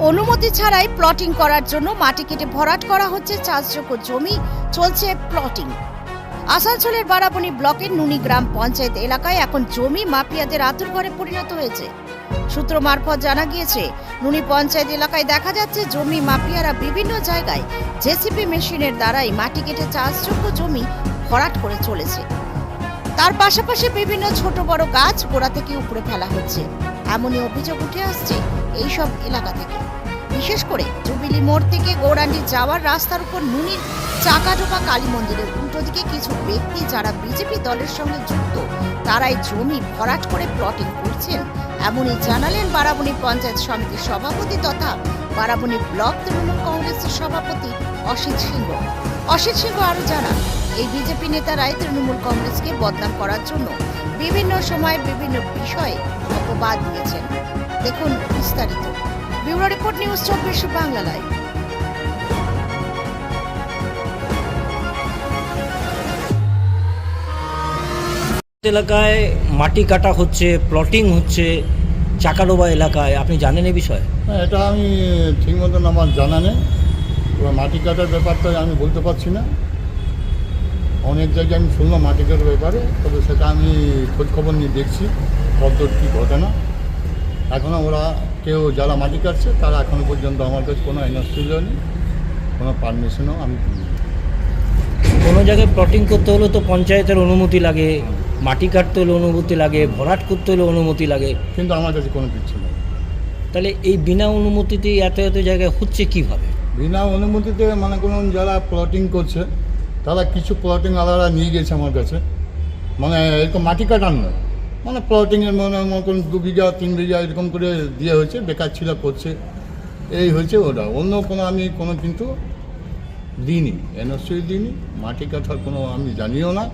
অনুমতি ছাড়াই প্লটিং করার জন্য মাটি কেটে ভরাট করা হচ্ছে চাষযোগ্য জমি, চলছে প্লটিং আসানসোলের বারাবণী ব্লকের নুনি গ্রাম পঞ্চায়েত এলাকায় এখন জমি মাফিয়াদের আতুর ঘরে পরিণত হয়েছে। সূত্র মারফত জানা গিয়েছে, নুনি পঞ্চায়েত এলাকায় দেখা যাচ্ছে জমি মাফিয়ারা বিভিন্ন জায়গায় জেসিপি মেশিনের দ্বারাই মাটি কেটে চাষযোগ্য জমি ভরাট করে চলেছে। তার পাশাপাশি বিভিন্ন ছোট বড় গাছ গোড়া থেকে উপড়ে ফেলা হচ্ছে। এমনই অভিযোগ উঠে আসছে এইসব এলাকা থেকে। বিশেষ করে জুবিলি মোড় থেকে গৌরান্ডি যাওয়ার রাস্তার উপর নুনির চাকাডোবা কালী মন্দিরের উল্টো দিকে কিছু ব্যক্তি যারা বিজেপি দলের সঙ্গে যুক্ত, তারাই জমি ভরাট করে প্লটিং করছেন এমনই জানালেন বারাবণী পঞ্চায়েত সমিতির সভাপতি তথা বারাবণী ব্লক তৃণমূল কংগ্রেসের সভাপতি অসিত সিংহ। অসিত সিংহ আরও জানান, এই বিজেপি নেতারাই তৃণমূল কংগ্রেসকে বদনাম করার জন্য বিভিন্ন সময় বিভিন্ন বিষয়ে অপবাদ দিয়েছেন। দেখুন বিস্তারিত। ব্যুরো রিপোর্ট নিউজ চব্বিশ বাংলা লাইভ। এলাকায় মাটি কাটা হচ্ছে প্লটিং হচ্ছে চাকাডোবা এলাকায়। আপনি জানেন এই বিষয়ে? না, এটা আমি ঠিক মতন আমার জানা নেই। এবার মাটি কাটার ব্যাপারটা আমি বলতে পারছি না। অনেক জায়গায় আমি শুনলাম মাটি কাটার ব্যাপারে তবে সেটা আমি খোঁজখবর নিয়ে দেখছি কত কী ঘটনা। এখনও ওরা কেউ যারা মাটি কাটছে তারা এখনও পর্যন্ত আমার কাছে কোনো এনএসটিও নেই কোনো পারমিশনও আমি কোনো জায়গায় প্লটিং করতে হলে তো পঞ্চায়েতের অনুমতি লাগে মাটি কাটতে হলে অনুমতি লাগে ভরাট করতে হলে অনুমতি লাগে। কিন্তু আমার কাছে কোনো কিছু নেই। তাহলে এই বিনা অনুমতিতে এত এত জায়গায় হচ্ছে কীভাবে? বিনা অনুমতিতে মানে কোনো যারা প্লটিং করছে তারা কিছু প্লটিং আলাদা নিয়ে গেছে আমার কাছে। মানে এরকম মাটি কাটার নয়। মানে প্লটিংয়ের মনে করুন দু বিঘা, তিন বিঘা এরকম করে দিয়ে হয়েছে, বেকার ছিল করছে। এই হয়েছে ওটা। অন্য কোনো আমি কোনো কিন্তু দিইনি এনএসসি দিইনি, মাটি কাটার কোনো আমি জানিও না।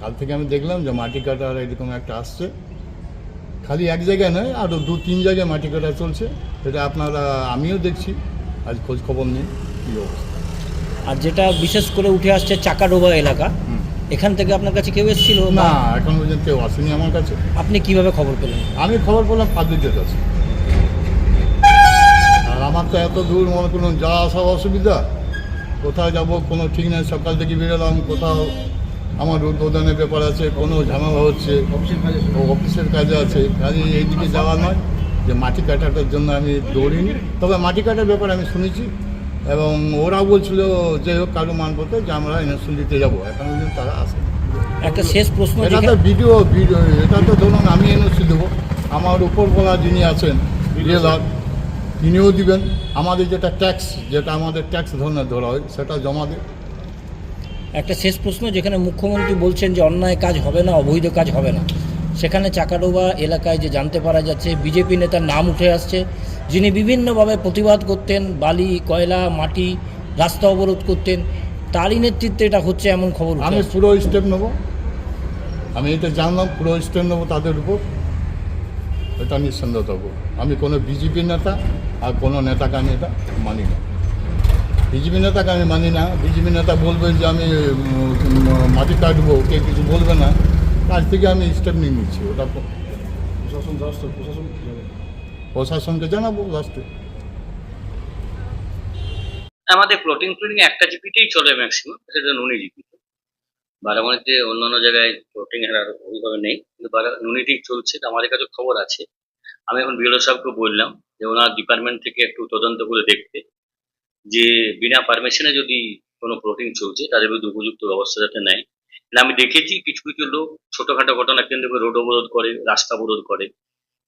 কাল থেকে আমি দেখলাম যে মাটি কাটার এরকম একটা আসছে। খালি এক জায়গায় নয় আরও দু, তিন জায়গায় মাটি কাটা চলছে। সেটা আপনারা, আমিও দেখছি। আজ খোঁজ খবর নেই, কী অবস্থা। আর যেটা বিশেষ করে উঠে আসছে চাকাডোবা এলাকা। এখান থেকে আপনার কাছে কেউ এসেছিল? না এখন পর্যন্ত কেউ আসেনি আমার কাছে। আপনি কীভাবে খবর পেলেন? আমি খবর পেলাম পাবলিকের কাছে। আর আমার তো এত দূর মনে করুন যাওয়া আসা অসুবিধা। কোথাও যাব কোনো ঠিক নাই সকাল থেকে বেরোলাম কোথাও আমার উদ্বোধনের ব্যাপার আছে কোনো ঝামেলা হচ্ছে। ও অফিসের কাজে আছে। কাজে এইদিকে যাওয়া নয় যে মাটি কাটাটার জন্য আমি দৌড়িনি। তবে মাটি কাটার ব্যাপারে আমি শুনেছি। এবং ওরা বলছিল যে হোক কারও মানপত্র যে আমরা ইনস্টল দিতে যাব। এখন পর্যন্ত তারা আসে একটা শেষ প্রশ্ন এটা তো ভিডিও ভিডিও এটা তো ধরুন আমি এনওসি দেবো। আমার উপরবেলা যিনি আছেন ডিএলআর তিনিও দিবেন। আমাদের যেটা ট্যাক্স যেটা আমাদের ট্যাক্স ধরনের ধরা হয় সেটা জমা দেয় একটা শেষ প্রশ্ন যেখানে মুখ্যমন্ত্রী বলছেন যে অন্যায় কাজ হবে না অবৈধ কাজ হবে না। সেখানে চাকাডোবা এলাকায় যে জানতে পারা যাচ্ছে বিজেপি নেতার নাম উঠে আসছে যিনি বিভিন্নভাবে প্রতিবাদ করতেন বালি কয়লা মাটি রাস্তা অবরোধ করতেন তারই নেতৃত্বে এটা হচ্ছে এমন খবর আমি। পুরো স্টেপ নেব। আমি এটা জানলাম পুরো স্টেপ নেব তাদের উপর। এটা নিঃসন্দেহ দেবো আমি কোনো বিজেপি নেতা আর কোনো নেতাকে আমি এটা মানি না। বিজেপি নেতাকে আমি মানি না। বিজেপি নেতা বলবেন যে আমি মাটি কাটবো কে কিছু বলবে না। আজ থেকে আমি স্টেপ নিয়ে নিচ্ছি ওটা প্রশাসনকে জানাব লাস্টে আমাদের প্লটিং ফ্লোটিং একটা জিপিতেই চলে ম্যাক্সিমাম সেটা নুনি জিপিতে বারামণিতে অন্যান্য জায়গায় প্লটিং এর আর ওইভাবে নেই কিন্তু নুনিতেই চলছে তো আমাদের কাছে খবর আছে। আমি এখন বিএলও সাহেবকে বললাম যে ওনার ডিপার্টমেন্ট থেকে একটু তদন্ত করে দেখতে যে বিনা পারমিশনে যদি কোনো প্লটিং চলছে তাদের বিরুদ্ধে উপযুক্ত ব্যবস্থা যাতে নেয়। কিন্তু আমি দেখেছি কিছু কিছু লোক ছোটখাটো ঘটনা কেন্দ্র করে রোড অবরোধ করে, রাস্তা অবরোধ করে।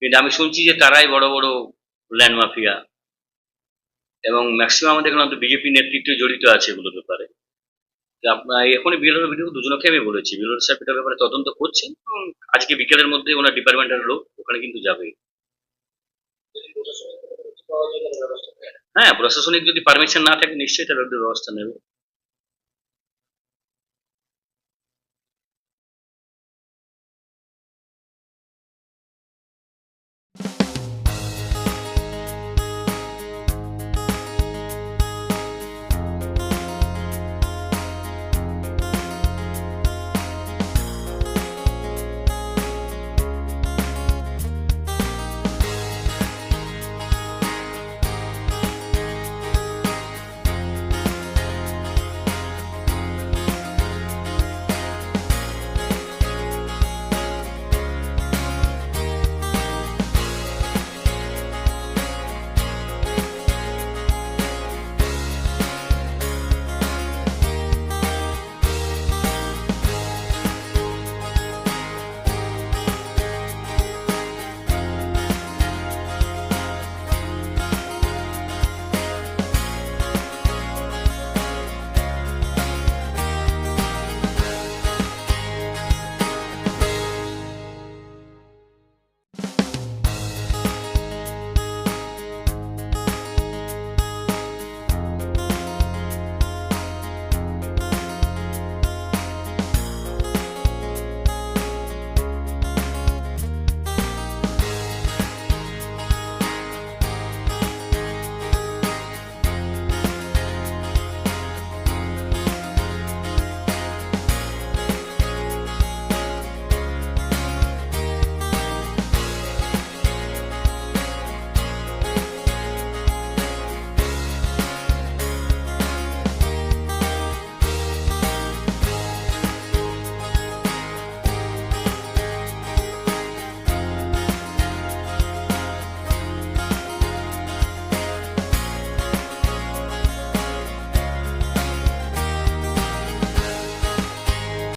কিন্তু আমি শুনছি যে তারাই বড় বড় ল্যান্ড মাফিয়া এবং ম্যাক্সিমাম আমাদের এখানে বিজেপি নেতৃত্ব জড়িত আছে এগুলোর ব্যাপারে। আপনার এখনই বিএলওর ভিডিও দুজনকে আমি বলেছি। বিএলওর সাহেব এটার ব্যাপারে তদন্ত করছেন এবং আজকে বিকেলের মধ্যে ওনার ডিপার্টমেন্টের লোক ওখানে কিন্তু যাবে। হ্যাঁ প্রশাসনিক যদি পারমিশন না থাকে, নিশ্চয়ই তার ব্যবস্থা নেবে।